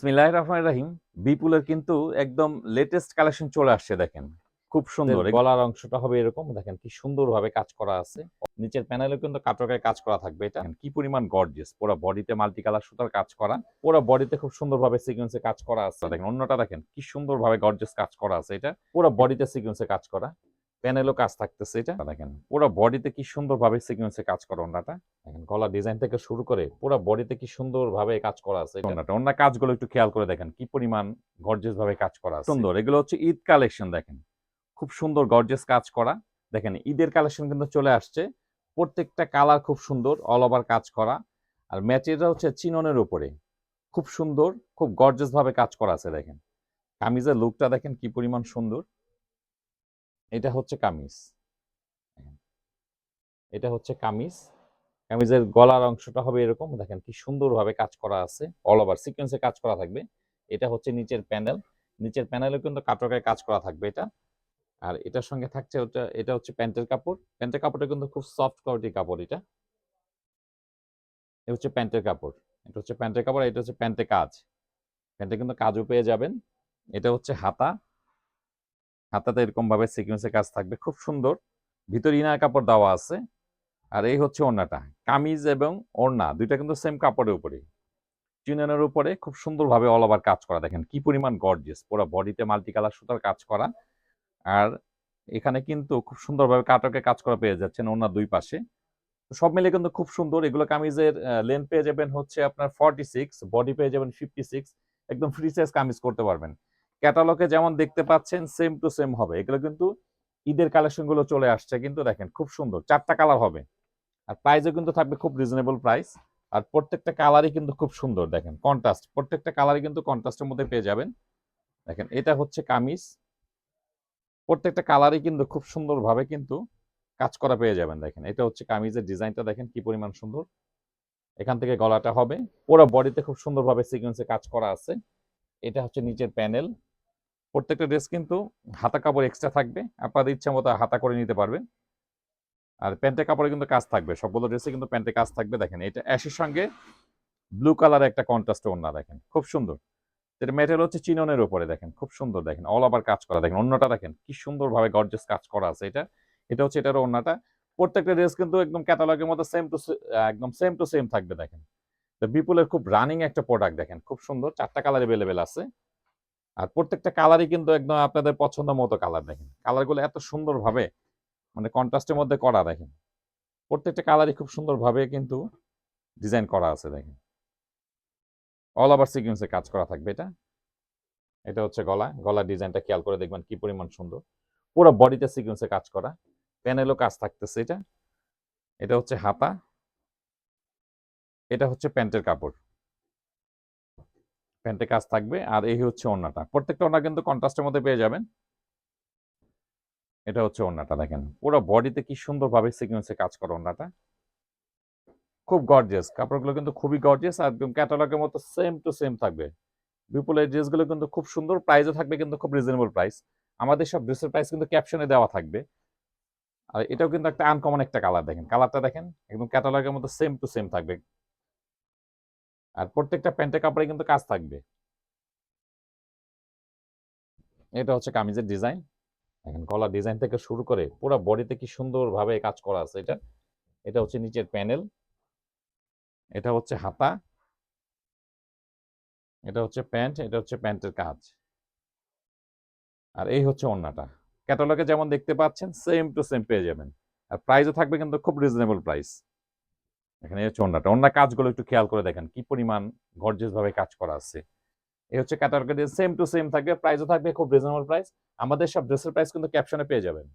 বিসমিল্লাহ রহমান রাহিম। বিপুলের কিন্তু একদম লেটেস্ট কালেকশন চলে আসছে দেখেন। খুব সুন্দর। গলার অংশটা হবে এরকম দেখেন কি সুন্দরভাবে কাজ করা আছে। নিচের প্যানেলে কিন্তু কাটরকায় কাজ করা থাকবে এটা। কি পরিমাণ গর্জিয়াস পুরো বডিতে মাল্টি কালার সুতার কাজ করা। পুরো বডিতে খুব সুন্দরভাবে সিকোয়েন্সে কাজ করা আছে। দেখেন অন্যটা দেখেন কি সুন্দরভাবে গর্জিয়াস কাজ করা আছে এটা। পুরো বডিতে সিকোয়েন্সে কাজ করা। প্যানেলও কাজ থাকতেছে এটা। দেখেন পুরো বডিতে কি সুন্দরভাবে সিকোয়েন্সে কাজ করা ওনাটা দেখেন গলা ডিজাইন থেকে শুরু করে পুরো বডিতে কি সুন্দরভাবে কাজ করা আছে ওনাটা অন্য কাজগুলো একটু খেয়াল করে দেখেন কি পরিমাণ গর্জিয়াস ভাবে কাজ করা আছে। সুন্দর এগুলো হচ্ছে ঈদ কালেকশন দেখেন। খুব সুন্দর গর্জিয়াস কাজ করা। দেখেন ঈদের কালেকশন কিন্তু চলে আসছে। প্রত্যেকটা কালার খুব সুন্দর অল ওভার কাজ করা। আর ম্যাটেরিয়াল হচ্ছে চিননের উপরে। খুব সুন্দর খুব গর্জিয়াস ভাবে কাজ করা আছে দেখেন। কামিজের লুকটা দেখেন কি পরিমাণ সুন্দর। এটা হচ্ছে কামিজ। এটা হচ্ছে কামিজ। কামিজের গলার অংশটা হবে এরকম। দেখেন কি সুন্দরভাবে কাজ করা আছে অল ওভার সিকোয়েন্সে কাজ করা থাকবে। এটা হচ্ছে নিচের প্যানেল নিচের প্যানেলে কিন্তু কাটরকায় কাজ করা থাকবে এটা। আর এটার সঙ্গে থাকছে ওটা এটা হচ্ছে প্যান্টের কাপড়। প্যান্টের কাপড়টা কিন্তু খুব সফট কোয়ালিটির কাপড় এটা। এটা হচ্ছে প্যান্টের কাপড়। এটা হচ্ছে প্যান্টের কাপড় এটা হচ্ছে প্যান্টে কাজ। প্যান্টে কিন্তু কাজও পেয়ে যাবেন। এটা হচ্ছে হাতা। হাতাতে এরকম ভাবে সিকোয়েন্সের কাজ থাকবে। খুব সুন্দর। ভিতর ইনার কাপড় দেওয়া আছে। আর এই হচ্ছে ওড়নাটা। কামিজ এবং ওড়না, দুইটা কিন্তু সেম কাপড়ের উপরে। চিননের উপরে খুব সুন্দরভাবে অল ওভার কাজ করা। দেখেন কি পরিমাণ গর্জিয়াস পুরো বডিতে মাল্টি কালার সুতার কাজ করা। আর এখানে কিন্তু খুব সুন্দরভাবে কাটকে কাজ করা পেয়ে যাচ্ছেন ওনার দুই পাশে। সব মিলে কিন্তু খুব সুন্দর। এগুলো কামিজের লেন্থ পেয়ে যাবেন হচ্ছে আপনার ফর্টি সিক্স বডি পেয়ে যাবেন ফিফটি সিক্স একদম ফ্রি সাইজ কামিজ করতে পারবেন। ক্যাটালগে যেমন দেখতে পাচ্ছেন সেম টু সেম হবে। এগুলো কিন্তু ঈদের কালেকশনগুলো চলে আসছে, কিন্তু দেখেন খুব সুন্দর। চারটা কালার হবে। আর প্রাইসও কিন্তু থাকবে খুব রিজনেবল প্রাইস আর প্রত্যেকটা কালারই কিন্তু খুব সুন্দর, দেখেন কন্ট্রাস্ট প্রত্যেকটা কালারই কিন্তু কন্ট্রাস্টের মধ্যে পেয়ে যাবেন। দেখেন, এটা হচ্ছে কামিজ। প্রত্যেকটা কালারই কিন্তু খুব সুন্দরভাবে কিন্তু কাজ করা পেয়ে যাবেন, দেখেন। এটা হচ্ছে কামিজের ডিজাইনটা, দেখেন কি পরিমাণ সুন্দর। এখান থেকে গলাটা হবে। পুরো বডিতে খুব সুন্দরভাবে সিকোয়েন্সে কাজ করা আছে। এটা হচ্ছে নিচের প্যানেল প্রত্যেকটা ড্রেস কিন্তু হাতা কাপড় এক্সট্রা থাকবে। আপনাদের ইচ্ছা মতো হাতা করে নিতে পারবেন। আর প্যান্টের কাপড়ে কিন্তু কাজ থাকবে। সবগুলো ড্রেসে কিন্তু প্যান্টে কাজ থাকবে। দেখেন, এটা অ্যাশের সঙ্গে ব্লু কালার একটা কন্ট্রাস্ট ওড়না দেখেন। খুব সুন্দর। এটা মেটেরিয়াল হচ্ছে চিননের উপরে দেখেন। খুব সুন্দর দেখেন। অল ওভার কাজ করা। দেখেন, অন্যটা দেখেন, কি সুন্দরভাবে গর্জেস কাজ করা আছে এটা। এটা হচ্ছে এটার অন্যটা প্রত্যেকটা ড্রেস কিন্তু একদম ক্যাটালগের মতো সেম টু একদম সেম টু সেম থাকবে দেখেন। তো বিপুলের খুব রানিং একটা প্রোডাক্ট দেখেন। খুব সুন্দর। চারটা কালার অ্যাভেলেবেল আছে। আর প্রত্যেকটা কালারই কিন্তু একদম আপনাদের পছন্দ মতো কালার দেখেন। কালারগুলো এত সুন্দরভাবে মানে কন্ট্রাস্টের মধ্যে করা দেখেন। প্রত্যেকটা কালারই খুব সুন্দরভাবে কিন্তু ডিজাইন করা আছে দেখেন। অল ওভার সিকুয়েন্সে কাজ করা থাকবে এটা। এটা হচ্ছে গলা। গলার ডিজাইনটা খেয়াল করে দেখবেন কি পরিমাণ সুন্দর। পুরো বডিতে সিকুয়েন্সে কাজ করা। প্যানেলও কাজ থাকতেছে এটা। এটা হচ্ছে হাতা। এটা হচ্ছে প্যান্টের কাপড়। প্যান্টে কাজ থাকবে আর এই হচ্ছে ওড়নাটা। প্রত্যেকটা ওড়না কিন্তু কন্ট্রাস্টের মধ্যে পেয়ে যাবেন। এটা হচ্ছে ওড়নাটা দেখেন। পুরো বডিতে কি সুন্দরভাবে সিকুয়েন্সে কাজ করা ওড়নাটা। খুব গর্জিয়াস কাপড়গুলো কিন্তু খুবই গর্জিয়াস একদম ক্যাটালগের মতো সেম টু সেম থাকবে। বিপুলের ড্রেসগুলো কিন্তু খুব সুন্দর। প্রাইসও থাকবে কিন্তু খুব রিজনেবল প্রাইস আমাদের সব ড্রেসের প্রাইস কিন্তু ক্যাপশনে দেওয়া থাকবে। আর এটাও কিন্তু একটা আনকমন একটা কালার দেখেন। কালারটা দেখেন, একদম ক্যাটালগের মতো সেম টু সেম থাকবে। আর প্রত্যেকটা প্যান্টের কাপড়ে কিন্তু কাজ থাকবে। এটা হচ্ছে কামিজের ডিজাইন। দেখেন গলা ডিজাইন থেকে শুরু করে পুরো বডিতে কি সুন্দরভাবে কাজ করা আছে এটা। এটা হচ্ছে নিচের প্যানেল। এটা হচ্ছে হাতা। এটা হচ্ছে প্যান্ট, এটা হচ্ছে প্যান্টের কাজ। আর এই হচ্ছে ওড়নাটা। ক্যাটালগে যেমন দেখতে পাচ্ছেন সেম টু সেম পেয়ে যাবেন। আর প্রাইসও থাকবে কিন্তু খুব রিজনেবল প্রাইস এখানে হচ্ছে অন্যটা। অন্য কাজগুলো একটু খেয়াল করে দেখেন, কি পরিমাণ গর্জেস ভাবে কাজ করা আছে। এই হচ্ছে ক্যাটালগে সেম টু সেম থাকবে প্রাইসও থাকবে খুব রিজনেবল প্রাইস আমাদের সব ড্রেসের প্রাইস কিন্তু ক্যাপশনে পেয়ে যাবেন।